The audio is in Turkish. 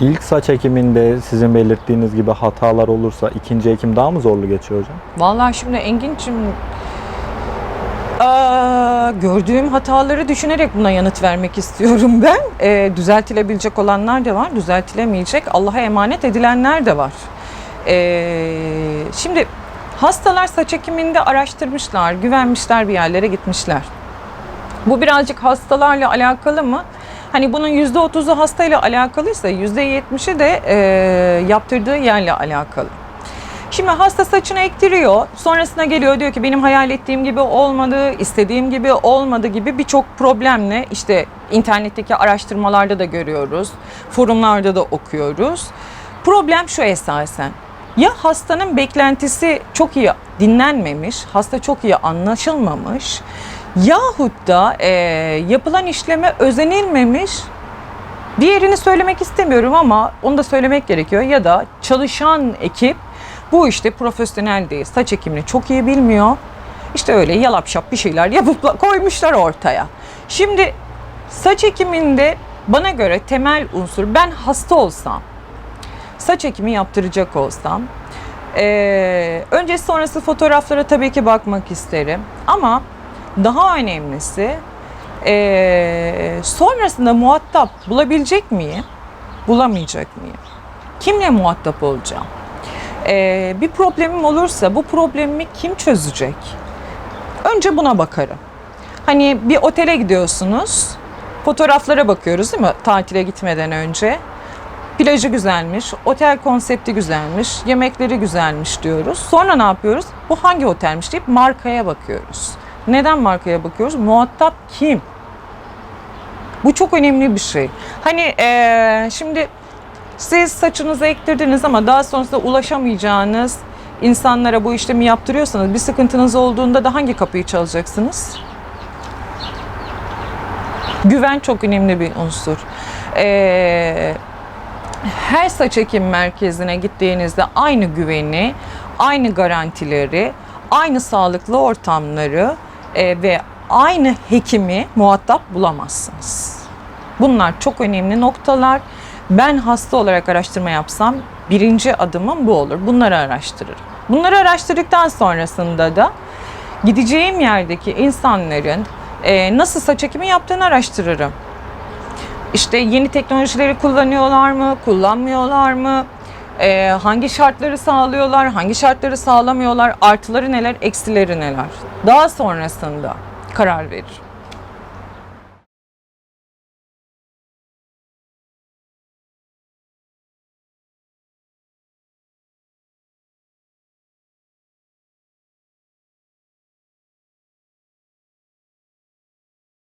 İlk saç ekiminde sizin belirttiğiniz gibi hatalar olursa ikinci ekim daha mı zorlu geçiyor hocam? Vallahi şimdi Engin'cim gördüğüm hataları düşünerek buna yanıt vermek istiyorum ben. Ee, düzeltilebilecek olanlar da var, düzeltilemeyecek, Allah'a emanet edilenler de var. Ee, şimdi hastalar saç ekiminde araştırmışlar, güvenmişler bir yerlere gitmişler. Bu birazcık hastalarla alakalı mı? Hani bunun %30'u hastayla alakalıysa %70'i de e, yaptırdığı yerle alakalı. Şimdi hasta saçını ektiriyor. Sonrasına geliyor diyor ki benim hayal ettiğim gibi olmadı, istediğim gibi olmadı gibi birçok problemle işte internetteki araştırmalarda da görüyoruz. Forumlarda da okuyoruz. Problem şu esasen. Ya hastanın beklentisi çok iyi dinlenmemiş, hasta çok iyi anlaşılmamış yahut da e, yapılan işleme özenilmemiş Diğerini söylemek istemiyorum ama onu da söylemek gerekiyor. Ya da çalışan ekip bu işte profesyonel değil. Saç ekimini çok iyi bilmiyor. İşte öyle yalap şap bir şeyler yapıp koymuşlar ortaya. Şimdi saç ekiminde bana göre temel unsur ben hasta olsam, saç ekimi yaptıracak olsam eee öncesi sonrası fotoğraflara tabii ki bakmak isterim. Ama daha önemlisi eee, sonrasında muhatap bulabilecek miyim? Bulamayacak mıyım? Kimle muhatap olacağım? Eee, bir problemim olursa bu problemimi kim çözecek? Önce buna bakarım. Hani bir otele gidiyorsunuz, fotoğraflara bakıyoruz değil mi tatile gitmeden önce? Plajı güzelmiş, otel konsepti güzelmiş, yemekleri güzelmiş diyoruz. Sonra ne yapıyoruz? Bu hangi otelmiş deyip markaya bakıyoruz. Neden markaya bakıyoruz? Muhatap kim? Bu çok önemli bir şey. Hani eee, şimdi siz saçınızı ektirdiniz ama daha sonrasında ulaşamayacağınız insanlara bu işlemi yaptırıyorsanız bir sıkıntınız olduğunda da hangi kapıyı çalacaksınız? Güven çok önemli bir unsur. Ee, her saç ekim merkezine gittiğinizde aynı güveni, aynı garantileri, aynı sağlıklı ortamları e, ve aynı hekimi muhatap bulamazsınız. Bunlar çok önemli noktalar. Ben hasta olarak araştırma yapsam birinci adımım bu olur. Bunları araştırırım. Bunları araştırdıktan sonrasında da gideceğim yerdeki insanların e, nasıl saç ekimi yaptığını araştırırım. İşte yeni teknolojileri kullanıyorlar mı, kullanmıyorlar mı? Ee, hangi şartları sağlıyorlar, hangi şartları sağlamıyorlar, artıları neler, eksileri neler? Daha sonrasında karar veririm.